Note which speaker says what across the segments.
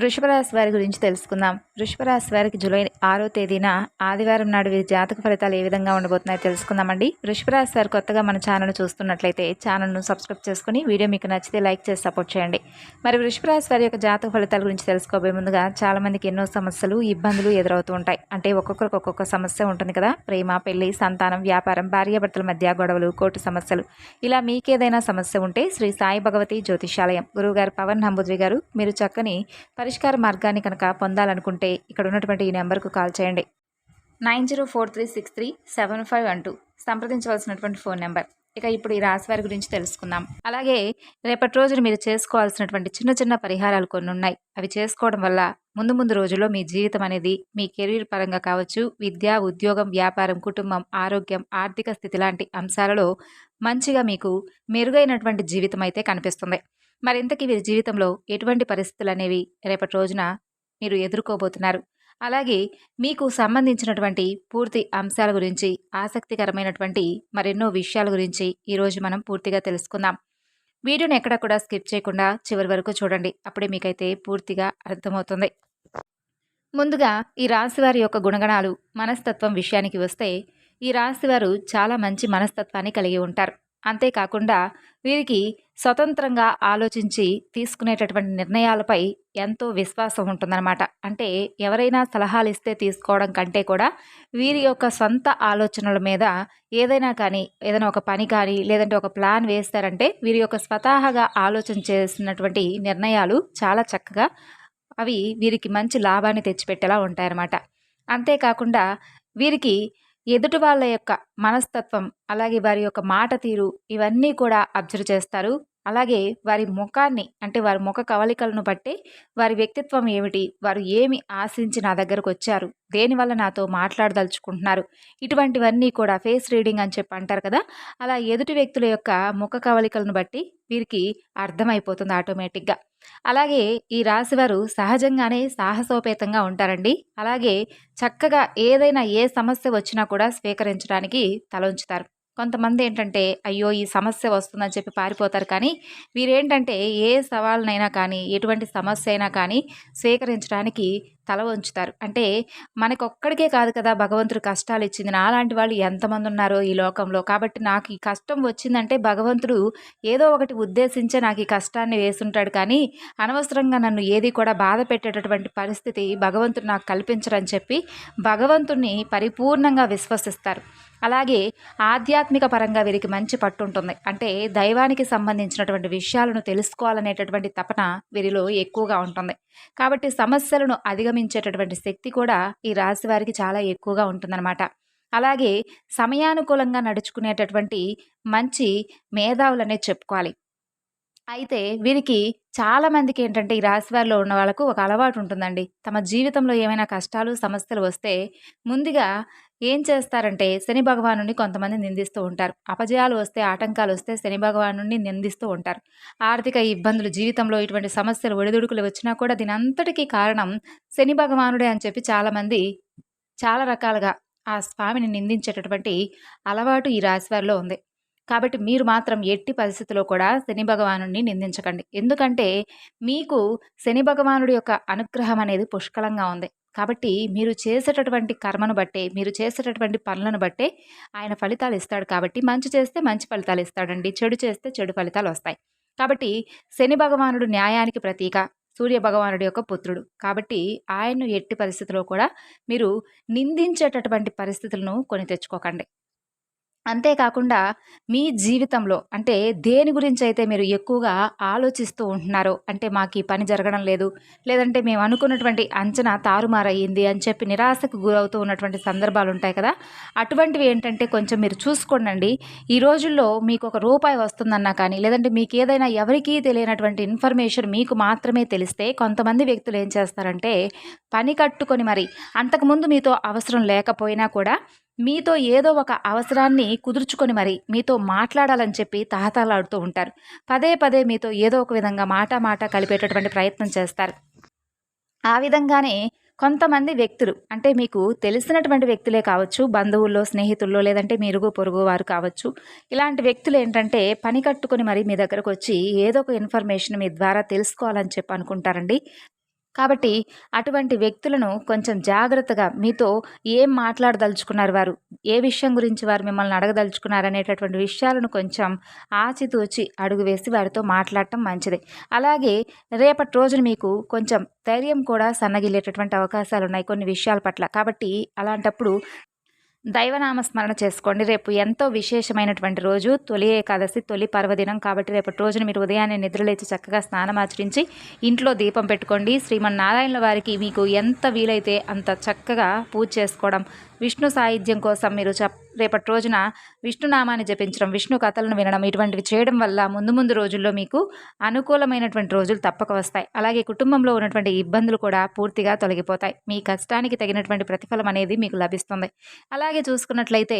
Speaker 1: వృషభరాశి వారి గురించి తెలుసుకుందాం. వృషభరాశి వారికి జూలై ఆరో తేదీన ఆదివారం నాడు వీరి జాతక ఫలితాలు ఏ విధంగా ఉండబోతున్నాయో తెలుసుకుందామండి. వృషభరాశి వారు కొత్తగా మన ఛానల్ చూస్తున్నట్లయితే ఛానల్ను సబ్స్క్రైబ్ చేసుకుని వీడియో మీకు నచ్చితే లైక్ చేసి సపోర్ట్ చేయండి. మరి వృషభరాశి వారి యొక్క జాతక ఫలితాల గురించి తెలుసుకోబోయే ముందుగా చాలామందికి ఎన్నో సమస్యలు ఇబ్బందులు ఎదురవుతూ ఉంటాయి. అంటే ఒక్కొక్కరికి ఒక్కొక్క సమస్య ఉంటుంది కదా. ప్రేమ పెళ్ళి సంతానం వ్యాపారం భార్యాభర్తల మధ్య గొడవలు కోర్టు సమస్యలు. ఇలా మీకేదైనా సమస్య ఉంటే శ్రీ సాయి భగవతి జ్యోతిషాలయం. గురువుగారు పవన్ నంబుద్వి గారు మీరు చక్కని పరిష్కార మార్గాన్ని కనుక పొందాలనుకుంటే ఇక్కడ ఉన్నటువంటి ఈ నెంబర్కు కాల్ చేయండి. Nine zero four three six three seven five one two సంప్రదించవలసినటువంటి phone number. ఇక ఇప్పుడు ఈ రాశి వారి గురించి తెలుసుకుందాం. అలాగే రేపటి రోజున మీరు చేసుకోవాల్సినటువంటి చిన్న చిన్న పరిహారాలు కొన్ని ఉన్నాయి. అవి చేసుకోవడం వల్ల ముందు ముందు రోజుల్లో మీ జీవితం అనేది మీ కెరీర్ పరంగా కావచ్చు విద్య ఉద్యోగం వ్యాపారం కుటుంబం ఆరోగ్యం ఆర్థిక స్థితి లాంటి అంశాలలో మంచిగా మీకు మెరుగైనటువంటి జీవితం అయితే కనిపిస్తుంది. మరింతకీ వీరి జీవితంలో ఎటువంటి పరిస్థితులు అనేవి రేపటి రోజున మీరు ఎదుర్కోబోతున్నారు. అలాగే మీకు సంబంధించినటువంటి పూర్తి అంశాల గురించి ఆసక్తికరమైనటువంటి మరెన్నో విషయాల గురించి ఈరోజు మనం పూర్తిగా తెలుసుకుందాం. వీడియోని ఎక్కడ కూడా స్కిప్ చేయకుండా చివరి వరకు చూడండి. అప్పుడే మీకైతే పూర్తిగా అర్థమవుతుంది. ముందుగా ఈ రాశివారి యొక్క గుణగణాలు మనస్తత్వం విషయానికి వస్తే ఈ రాశివారు చాలా మంచి మనస్తత్వాన్ని కలిగి ఉంటారు. అంతేకాకుండా వీరికి స్వతంత్రంగా ఆలోచించి తీసుకునేటటువంటి నిర్ణయాలపై ఎంతో విశ్వాసం ఉంటుందన్నమాట. అంటే ఎవరైనా సలహాలు ఇస్తే తీసుకోవడం కంటే కూడా వీరి యొక్క సొంత ఆలోచనల మీద ఏదైనా కానీ ఏదైనా ఒక పని కానీ లేదంటే ఒక ప్లాన్ వేస్తారంటే వీరి యొక్క స్వతహాగా ఆలోచన చేసినటువంటి నిర్ణయాలు చాలా చక్కగా అవి వీరికి మంచి లాభాన్ని తెచ్చిపెట్టేలా ఉంటాయన్నమాట. అంతేకాకుండా వీరికి ఎదుటి వాళ్ళ యొక్క మనస్తత్వం అలాగే వారి యొక్క మాట తీరు ఇవన్నీ కూడా అబ్జర్వ్ చేస్తారు. అలాగే వారి ముఖాన్ని అంటే వారి ముఖ కవలికలను బట్టి వారి వ్యక్తిత్వం ఏమిటి వారు ఏమి ఆశించి నా దగ్గరకు వచ్చారు దేనివల్ల నాతో మాట్లాడదలుచుకుంటున్నారు ఇటువంటివన్నీ కూడా ఫేస్ రీడింగ్ అని చెప్పి అంటారు కదా అలా ఎదుటి వ్యక్తుల యొక్క ముఖ కవలికలను బట్టి వీరికి అర్థమైపోతుంది ఆటోమేటిక్గా. అలాగే ఈ రాశివారు సహజంగానే సాహసోపేతంగా ఉంటారండి అలాగే చక్కగా ఏదైనా ఏ సమస్య వచ్చినా కూడా స్వీకరించడానికి తల ఉంచుతారు. కొంతమంది ఏంటంటే అయ్యో ఈ సమస్య వస్తుందని చెప్పి పారిపోతారు. కానీ వీరేంటంటే ఏ సవాళ్ళనైనా కానీ ఎటువంటి సమస్య అయినా కానీ స్వీకరించడానికి తల వంచుతారు. అంటే మనకొక్కడికే కాదు కదా భగవంతుడు కష్టాలు ఇచ్చింది. నాలాంటి వాళ్ళు ఎంతమంది ఉన్నారో ఈ లోకంలో. కాబట్టి నాకు ఈ కష్టం వచ్చిందంటే భగవంతుడు ఏదో ఒకటి ఉద్దేశించే నాకు ఈ కష్టాన్ని వేసుంటాడు. కానీ అనవసరంగా నన్ను ఏది కూడా బాధ పెట్టేటటువంటి పరిస్థితి భగవంతుడు నాకు కల్పించరని చెప్పి భగవంతుడిని పరిపూర్ణంగా విశ్వసిస్తారు. అలాగే ఆధ్యాత్మిక పరంగా వీరికి మంచి పట్టు ఉంటుంది అంటే దైవానికి సంబంధించినటువంటి విషయాలను తెలుసుకోవాలనేటటువంటి తపన వీరిలో ఎక్కువగా ఉంటుంది. కాబట్టి సమస్యలను అధిగమించేటటువంటి శక్తి కూడా ఈ రాశి వారికి చాలా ఎక్కువగా ఉంటుందన్నమాట. అలాగే సమయానుకూలంగా నడుచుకునేటటువంటి మంచి మేధావులనే చెప్పుకోవాలి. అయితే వీరికి చాలా మందికి ఏంటంటే ఈ రాశివారిలో ఉన్న వాళ్ళకు ఒక అలవాటు ఉంటుందండి. తమ జీవితంలో ఏమైనా కష్టాలు సమస్యలు వస్తే ముందుగా ఏం చేస్తారంటే శని భగవాను కొంతమంది నిందిస్తూ ఉంటారు. అపజయాలు వస్తే ఆటంకాలు వస్తే శని భగవాను నిందిస్తూ ఉంటారు. ఆర్థిక ఇబ్బందులు జీవితంలో ఇటువంటి సమస్యలు ఒడిదుడుకులు వచ్చినా కూడా దీని అంతటికీ కారణం శని భగవానుడే అని చెప్పి చాలామంది చాలా రకాలుగా ఆ స్వామిని నిందించేటటువంటి అలవాటు ఈ రాశివారిలో ఉంది. కాబట్టి మీరు మాత్రం ఎట్టి పరిస్థితిలో కూడా శని భగవాను నిందించకండి. ఎందుకంటే మీకు శని భగవానుడి యొక్క అనుగ్రహం అనేది పుష్కలంగా ఉంది. కాబట్టి మీరు చేసేటటువంటి కర్మను బట్టే మీరు చేసేటటువంటి పనులను బట్టే ఆయన ఫలితాలు ఇస్తాడు కాబట్టి మంచి చేస్తే మంచి ఫలితాలు ఇస్తాడండి చెడు చేస్తే చెడు ఫలితాలు వస్తాయి. కాబట్టి శని భగవానుడు న్యాయానికి ప్రతీక సూర్య భగవానుడి యొక్క పుత్రుడు. కాబట్టి ఆయన్ను ఎట్టి పరిస్థితిలో కూడా మీరు నిందించేటటువంటి పరిస్థితులను కొని తెచ్చుకోకండి. అంతేకాకుండా మీ జీవితంలో అంటే దేని గురించి అయితే మీరు ఎక్కువగా ఆలోచిస్తూ ఉంటున్నారో అంటే మాకు ఈ పని జరగడం లేదు లేదంటే మేము అనుకున్నటువంటి అంచనా తారుమారయ్యింది అని చెప్పి నిరాశకు గురవుతూ ఉన్నటువంటి సందర్భాలు ఉంటాయి కదా అటువంటివి ఏంటంటే కొంచెం మీరు చూసుకోండి ఈ రోజుల్లో మీకు ఒక రూపాయి వస్తుందన్నా కానీ లేదంటే మీకు ఏదైనా ఎవరికీ తెలియనటువంటి ఇన్ఫర్మేషన్ మీకు మాత్రమే తెలిస్తే కొంతమంది వ్యక్తులు ఏం చేస్తారంటే పని కట్టుకొని మరి అంతకుముందు మీతో అవసరం లేకపోయినా కూడా మీతో ఏదో ఒక అవసరాన్ని కుదుర్చుకొని మరి మీతో మాట్లాడాలని చెప్పి తహతలాడుతూ ఉంటారు. పదే పదే మీతో ఏదో ఒక విధంగా మాట మాట కలిపేటటువంటి ప్రయత్నం చేస్తారు. ఆ విధంగానే కొంతమంది వ్యక్తులు అంటే మీకు తెలిసినటువంటి వ్యక్తులే కావచ్చు బంధువుల్లో స్నేహితుల్లో లేదంటే మీరుగు పొరుగు వారు కావచ్చు ఇలాంటి వ్యక్తులు ఏంటంటే పని కట్టుకొని మరి మీ దగ్గరకు వచ్చి ఏదో ఒక ఇన్ఫర్మేషన్ మీ ద్వారా తెలుసుకోవాలని చెప్పి అనుకుంటారండి. కాబట్టి అటువంటి వ్యక్తులను కొంచెం జాగ్రత్తగా మీతో ఏం మాట్లాడదలుచుకున్నారు వారు? ఏ విషయం గురించి వారు మిమ్మల్ని అడగదలుచుకున్నారు అనేటటువంటి విషయాలను కొంచెం ఆచితూచి అడుగు వేసి వారితో మాట్లాడటం మంచిది. అలాగే రేపటి రోజున మీకు కొంచెం ధైర్యం కూడా సన్నగిల్లేటటువంటి అవకాశాలు ఉన్నాయి కొన్ని విషయాల పట్ల. కాబట్టి అలాంటప్పుడు దైవనామస్మరణ చేసుకోండి. రేపు ఎంతో విశేషమైనటువంటి రోజు తొలి ఏకాదశి తొలి పర్వదినం కాబట్టి రేపటి రోజున మీరు ఉదయాన్నే నిద్రలేచి చక్కగా స్నానం ఆచరించి ఇంట్లో దీపం పెట్టుకోండి. శ్రీమన్నారాయణుల వారికి మీకు ఎంత వీలైతే అంత చక్కగా పూజ చేసుకోవడం విష్ణు సాహిత్యం కోసం మీరు చెప్ రేపటి రోజున విష్ణునామాన్ని జపించడం విష్ణు కథలను వినడం ఇటువంటివి చేయడం వల్ల ముందు ముందు రోజుల్లో మీకు అనుకూలమైనటువంటి రోజులు తప్పక వస్తాయి. అలాగే కుటుంబంలో ఉన్నటువంటి ఇబ్బందులు కూడా పూర్తిగా తొలగిపోతాయి. మీ కష్టానికి తగినటువంటి ప్రతిఫలం అనేది మీకు లభిస్తుంది. అలాగే చూసుకున్నట్లయితే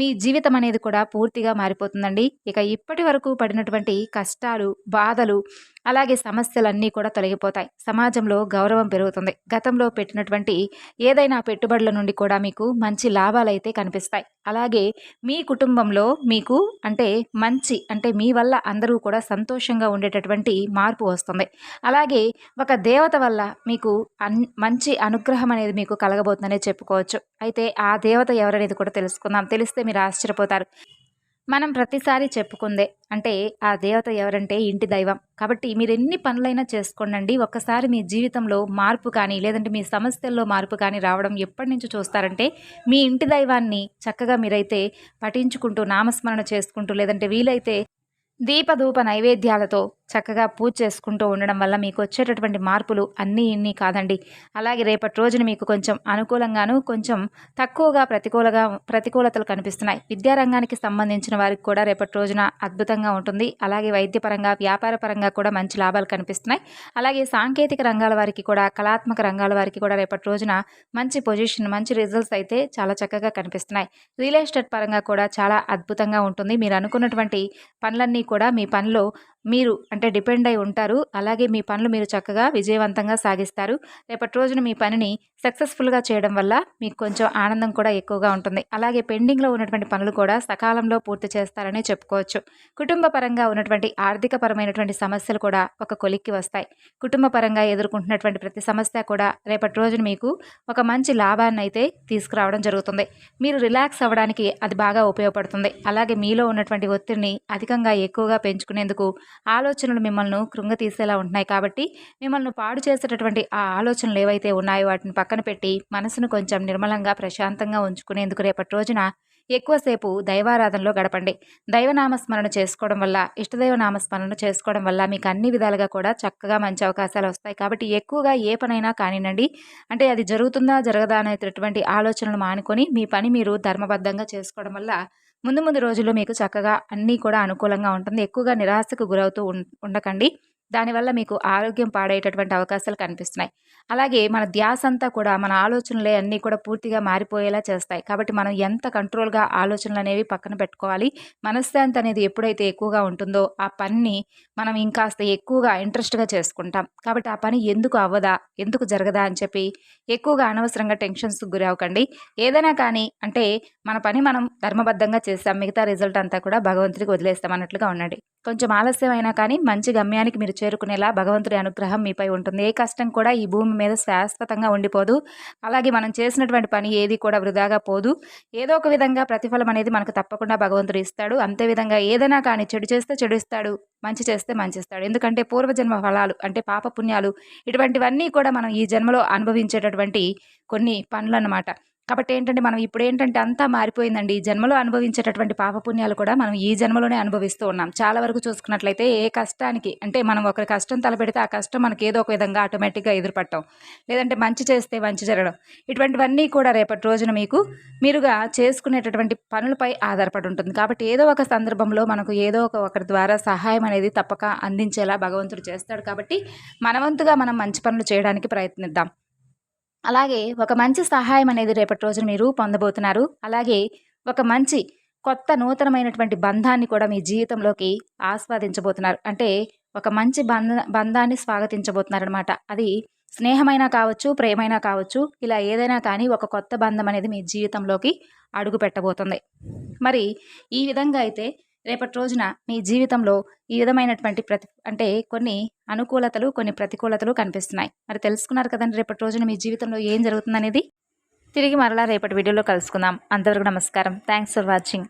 Speaker 1: మీ జీవితం అనేది కూడా పూర్తిగా మారిపోతుందండి. ఇక ఇప్పటి వరకు పడినటువంటి కష్టాలు బాధలు అలాగే సమస్యలన్నీ కూడా తొలగిపోతాయి. సమాజంలో గౌరవం పెరుగుతుంది. గతంలో పెట్టినటువంటి ఏదైనా పెట్టుబడుల నుండి కూడా మీకు మంచి లాభాలు అయితే కనిపిస్తాయి. అలాగే మీ కుటుంబంలో మీకు అంటే మంచి అంటే మీ వల్ల అందరూ కూడా సంతోషంగా ఉండేటటువంటి మార్పు వస్తుంది. అలాగే ఒక దేవత వల్ల మీకు అన్ మంచి అనుగ్రహం అనేది మీకు కలగబోతుందనే చెప్పుకోవచ్చు. అయితే ఆ దేవత ఎవరనేది కూడా తెలుసుకుందాం. తెలిస్తే మీరు ఆశ్చర్యపోతారు. మనం ప్రతిసారి చెప్పుకుందే. అంటే ఆ దేవత ఎవరంటే ఇంటి దైవం. కాబట్టి మీరు ఎన్ని పనులైనా చేసుకోండి ఒక్కసారి మీ జీవితంలో మార్పు కానీ లేదంటే మీ సమస్యల్లో మార్పు కానీ రావడం ఎప్పటి నుంచి చూస్తారంటే మీ ఇంటి దైవాన్ని చక్కగా మీరైతే పఠించుకుంటూ నామస్మరణ చేసుకుంటూ లేదంటే వీలైతే దీపధూప నైవేద్యాలతో చక్కగా పూజ చేసుకుంటూ ఉండడం వల్ల మీకు వచ్చేటటువంటి మార్పులు అన్నీ ఇన్ని కాదండి. అలాగే రేపటి రోజున మీకు కొంచెం అనుకూలంగాను కొంచెం తక్కువగా ప్రతికూలగా ప్రతికూలతలు కనిపిస్తున్నాయి. విద్యారంగానికి సంబంధించిన వారికి కూడా రేపటి రోజున అద్భుతంగా ఉంటుంది. అలాగే వైద్యపరంగా వ్యాపార పరంగా కూడా మంచి లాభాలు కనిపిస్తున్నాయి. అలాగే సాంకేతిక రంగాల వారికి కూడా కళాత్మక రంగాల వారికి కూడా రేపటి రోజున మంచి పొజిషన్ మంచి రిజల్ట్స్ అయితే చాలా చక్కగా కనిపిస్తున్నాయి. రియల్ ఎస్టేట్ పరంగా కూడా చాలా అద్భుతంగా ఉంటుంది. మీరు అనుకున్నటువంటి పనులన్నీ కూడా మీ పనిలో మీరు అంటే డిపెండ్ అయి ఉంటారు. అలాగే మీ పనులు మీరు చక్కగా విజయవంతంగా సాగిస్తారు. రేపటి రోజున మీ పనిని సక్సెస్ఫుల్గా చేయడం వల్ల మీకు కొంచెం ఆనందం కూడా ఎక్కువగా ఉంటుంది. అలాగే పెండింగ్లో ఉన్నటువంటి పనులు కూడా సకాలంలో పూర్తి చేస్తారని చెప్పుకోవచ్చు. కుటుంబ పరంగా ఉన్నటువంటి ఆర్థిక పరమైనటువంటి సమస్యలు కూడా ఒక కొలిక్కి వస్తాయి. కుటుంబ పరంగా ఎదుర్కొంటున్నటువంటి ప్రతి సమస్య కూడా రేపటి రోజున మీకు ఒక మంచి లాభాన్ని అయితే తీసుకురావడం జరుగుతుంది. మీరు రిలాక్స్ అవ్వడానికి అది బాగా ఉపయోగపడుతుంది. అలాగే మీలో ఉన్నటువంటి ఒత్తిడిని అధికంగా ఎక్కువగా పెంచుకునేందుకు ఆలోచనలు మిమ్మల్ని కృంగతీసేలా ఉంటున్నాయి. కాబట్టి మిమ్మల్ని పాడు చేసేటటువంటి ఆ ఆలోచనలు ఏవైతే ఉన్నాయో వాటిని పక్కన పెట్టి మనసును కొంచెం నిర్మలంగా ప్రశాంతంగా ఉంచుకునేందుకు రేపటి రోజున ఎక్కువసేపు దైవారాధనలో గడపండి. దైవనామస్మరణ చేసుకోవడం వల్ల ఇష్టదైవ నామస్మరణ చేసుకోవడం వల్ల మీకు అన్ని విధాలుగా కూడా చక్కగా మంచి అవకాశాలు వస్తాయి. కాబట్టి ఎక్కువగా ఏ పనైనా కానివ్వండి. అంటే అది జరుగుతుందా జరగదా అనేటటువంటి ఆలోచనలు మానుకొని మీ పని మీరు ధర్మబద్ధంగా చేసుకోవడం వల్ల ముందు ముందు రోజుల్లో మీకు చక్కగా అన్నీ కూడా అనుకూలంగా ఉంటుంది. ఎక్కువగా నిరాశకు గురవుతూ ఉండకండి. దానివల్ల మీకు ఆరోగ్యం పాడేటటువంటి అవకాశాలు కనిపిస్తున్నాయి. అలాగే మన ధ్యాస అంతా కూడా మన ఆలోచనలే అన్నీ కూడా పూర్తిగా మారిపోయేలా చేస్తాయి. కాబట్టి మనం ఎంత కంట్రోల్గా ఆలోచనలు అనేవి పక్కన పెట్టుకోవాలి. మనశ్శాంతి అనేది ఎప్పుడైతే ఎక్కువగా ఉంటుందో ఆ పనిని మనం ఇంకాస్త ఎక్కువగా ఇంట్రెస్ట్గా చేసుకుంటాం. కాబట్టి ఆ పని ఎందుకు అవ్వదా ఎందుకు జరగదా అని చెప్పి ఎక్కువగా అనవసరంగా టెన్షన్స్ అవ్వకండి. ఏదైనా కానీ అంటే మన పని మనం ధర్మబద్ధంగా చేస్తాం మిగతా రిజల్ట్ అంతా కూడా భగవంతుడికి వదిలేస్తాం అన్నట్లుగా ఉండండి. కొంచెం ఆలస్యమైనా కానీ మంచి గమ్యానికి మీరు చేరుకునేలా భగవంతుడి అనుగ్రహం మీపై ఉంటుంది. ఏ కష్టం కూడా ఈ భూమి మీద శాశ్వతంగా ఉండిపోదు. అలాగే మనం చేసినటువంటి పని ఏది కూడా వృధాగా పోదు. ఏదో ఒక విధంగా ప్రతిఫలం అనేది మనకు తప్పకుండా భగవంతుడు ఇస్తాడు. అంతే విధంగా ఏదైనా కానీ చెడు చేస్తే చెడు ఇస్తాడు. మంచి చేస్తే మంచి ఇస్తాడు. ఎందుకంటే పూర్వజన్మ ఫలాలు అంటే పాప పుణ్యాలు ఇటువంటివన్నీ కూడా మనం ఈ జన్మలో అనుభవించేటటువంటి కొన్ని పనులు అన్నమాట కాబట్టి ఏంటంటే మనం ఇప్పుడు ఏంటంటే అంతా మారిపోయిందండి. ఈ జన్మలో అనుభవించేటటువంటి పాపపుణ్యాలు కూడా మనం ఈ జన్మలోనే అనుభవిస్తూ ఉన్నాం. చాలా వరకు చూసుకున్నట్లయితే ఏ కష్టానికి అంటే మనం ఒకరి కష్టం తలపెడితే ఆ కష్టం మనకి ఏదో ఒక విధంగా ఆటోమేటిక్గా ఎదురుపట్టడం లేదంటే మంచి చేస్తే మంచి జరగడం. ఇటువంటివన్నీ కూడా రేపటి రోజున మీకు మీరుగా చేసుకునేటటువంటి పనులపై ఆధారపడి ఉంటుంది. కాబట్టి ఏదో ఒక సందర్భంలో మనకు ఏదో ఒక ఒకరి ద్వారా సహాయం అనేది తప్పక అందించేలా భగవంతుడు చేస్తాడు. కాబట్టి మనవంతుగా మనం మంచి పనులు చేయడానికి ప్రయత్నిద్దాం. అలాగే ఒక మంచి సహాయం అనేది రేపటి రోజున మీరు పొందబోతున్నారు. అలాగే ఒక మంచి కొత్త నూతనమైనటువంటి బంధాన్ని కూడా మీ జీవితంలోకి ఆస్వాదించబోతున్నారు. అంటే ఒక మంచి బంధ బంధాన్ని స్వాగతించబోతున్నారనమాట అది స్నేహమైనా కావచ్చు ప్రేమైనా కావచ్చు ఇలా ఏదైనా కానీ ఒక కొత్త బంధం అనేది మీ జీవితంలోకి అడుగు పెట్టబోతుంది మరి ఈ విధంగా అయితే రేపటి రోజున మీ జీవితంలో ఈ విధమైనటువంటి ప్రతి అంటే కొన్ని అనుకూలతలు కొన్ని ప్రతికూలతలు కనిపిస్తున్నాయి. మరి తెలుసుకున్నారు కదండి రేపటి రోజున మీ జీవితంలో ఏం జరుగుతుందనేది? తిరిగి మరలా రేపటి వీడియోలో కలుసుకుందాం. అంతవరకు నమస్కారం. Thanks for watching